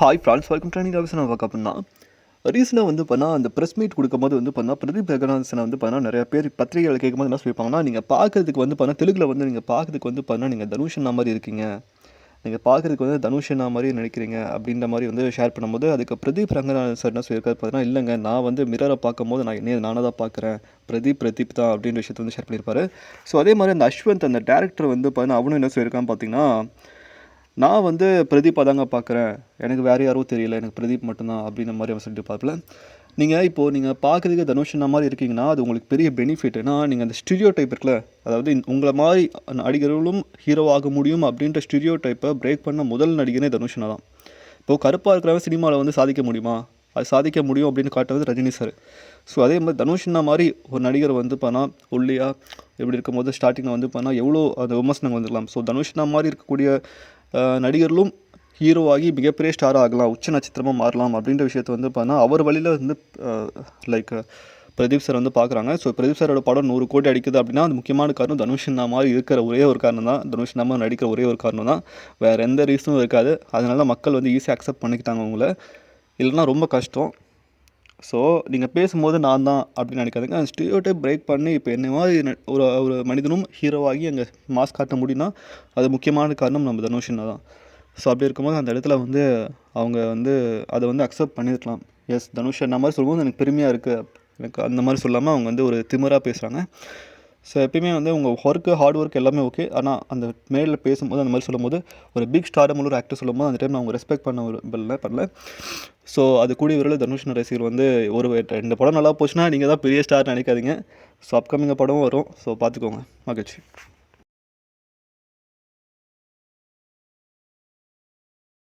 Hi France welcome training office நான் பார்க்க அப்படின்னா ரீசெண்டாக வந்து பண்ணால் அந்த ப்ரெஸ் மீட் கொடுக்கும்போது வந்து பண்ணால் பிரதீப் ரங்கநாதனை வந்து பண்ணால் நிறைய பேர் பத்திரிகைகள் கேட்கும்போது என்ன சொல்லியிருப்பாங்கன்னா நீங்கள் பார்க்குறதுக்கு வந்து பண்ணால் தெலுங்கில் வந்து நீங்கள் பார்க்கறதுக்கு வந்து பண்ணால் நீங்கள் தனுஷனா மாதிரி இருக்கீங்க. நீங்கள் பார்க்கறதுக்கு வந்து தனுஷனா மாதிரி நினைக்கிறீங்க. அப்படின்ற மாதிரி வந்து ஷேர் பண்ணும்போது அதுக்கு பிரதீப் ரங்கநாதன் சார் என்ன சொல்லியிருக்காரு பார்த்தீங்கன்னா இல்லைங்க நான் வந்து மிரரை பார்க்கும்போது நான் என்ன நானாக தான் பார்க்குறேன். பிரதீப் பிரதீப் தான் அப்படின்ற விஷயத்தை வந்து ஷேர் பண்ணியிருப்பாரு. ஸோ அதே மாதிரி அந்த அஸ்வந்த் அந்த டேரக்டர் வந்து பார்த்தீங்கன்னா அவனும் என்ன சொல்லியிருக்கான்னு பார்த்தீங்கன்னா நான் வந்து பிரதீப் தாங்க பார்க்குறேன். எனக்கு வேறு யாரும் தெரியல எனக்கு பிரதீப் மட்டும்தான் அப்படின்ற மாதிரி அவன் சொல்லிட்டு பார்ப்பல. நீங்கள் இப்போது நீங்கள் பார்க்குறதுக்கு தனுஷனா மாதிரி இருக்கீங்கன்னா அது உங்களுக்கு பெரிய பெனிஃபிட் ஏன்னா நீங்கள் அந்த ஸ்டீரியோ டைப் இருக்குல்ல அதாவது உங்களை மாதிரி நடிகர்களும் ஹீரோ ஆக முடியும் அப்படின்ற ஸ்டீரியோ டைப்பை பிரேக் பண்ண முதல் நடிகனே தனுஷனா தான். இப்போது கருப்பாக இருக்கிறவன் சினிமாவில் வந்து சாதிக்க முடியுமா? அது சாதிக்க முடியும் அப்படின்னு காட்டுறது ரஜினி சார் ஸோ அதே மாதிரி தனுஷ்னா மாதிரி ஒரு நடிகர் வந்து பண்ணா ஒல்லியாக இப்படி இருக்கும்போது ஸ்டார்டிங்கில் வந்து பண்ணால் எவ்வளோ அந்த விமர்சனம் வந்துடலாம். ஸோ தனுஷ்னா மாதிரி இருக்கக்கூடிய நடிகர்களும் ஹீரோ ஆகி மிகப்பெரிய ஸ்டார் ஆகலாம் உச்ச நட்சத்திரமாக மாறலாம் அப்படின்ற விஷயத்தை வந்து பார்த்தா அவர் வழியில் வந்து லைக் பிரதீப் சார் வந்து பார்க்குறாங்க ஸோ பிரதீப் சாரோட படம் நூறு கோடி அடிக்குது அப்படின்னா அது முக்கியமான காரணம் தனுஷ்னா மாதிரி இருக்கிற ஒரே ஒரு காரணம் தான். தனுஷ்னா மாதிரி நடிக்கிற ஒரே ஒரு காரணம் தான். வேறு எந்த ரீசனும் இருக்காது. அதனால மக்கள் வந்து ஈஸியாக அக்செப்ட் பண்ணிக்கிட்டாங்க அவங்கள. இல்லைன்னா ரொம்ப கஷ்டம். ஸோ நீங்கள் பேசும்போது நான் தான் அப்படின்னு நினைக்காதுங்க. அந்த ஸ்டிரியோடைப் பிரேக் பண்ணி இப்போ என்ன மாதிரி ஒரு ஒரு மனிதனும் ஹீரோவாகி அங்கே மாஸ்க் காட்ட முடியும்னா அது முக்கியமான காரணம் நம்ம தனுஷினா தான். ஸோ அப்படி இருக்கும்போது அந்த இடத்துல வந்து அவங்க வந்து அதை வந்து அக்செப்ட் பண்ணியிருக்கலாம் எஸ் தனுஷ் என்ன மாதிரி சொல்லும்போது எனக்கு பெருமையாக இருக்குது எனக்கு அந்த மாதிரி சொல்லாமல் அவங்க வந்து ஒரு திமிராக பேசுகிறாங்க ஸோ எப்பயுமே வந்து உங்கள் ஒர்க்கு ஹார்ட் ஒர்க் எல்லாமே ஓகே ஆனால் அந்த மேலில் பேசும்போது அந்த மாதிரி சொல்லும்போது ஒரு பிக் ஸ்டார் ஒரு ஆக்டர் சொல்லும்போது அந்த டைம் அவங்க ரெஸ்பெக்ட் பண்ண ஒரு பண்ணல பண்ணல. ஸோ அது கூடிய விரைவில் தனுஷ் ரசிகர் வந்து ஒரு ரெண்டு படம் நல்லா போச்சுன்னா நீங்கள் தான் பெரிய ஸ்டார் நினைக்காதீங்க. ஸோ அப்கமிங் படமும் வரும். ஸோ பார்த்துக்கோங்க. மகிழ்ச்சி.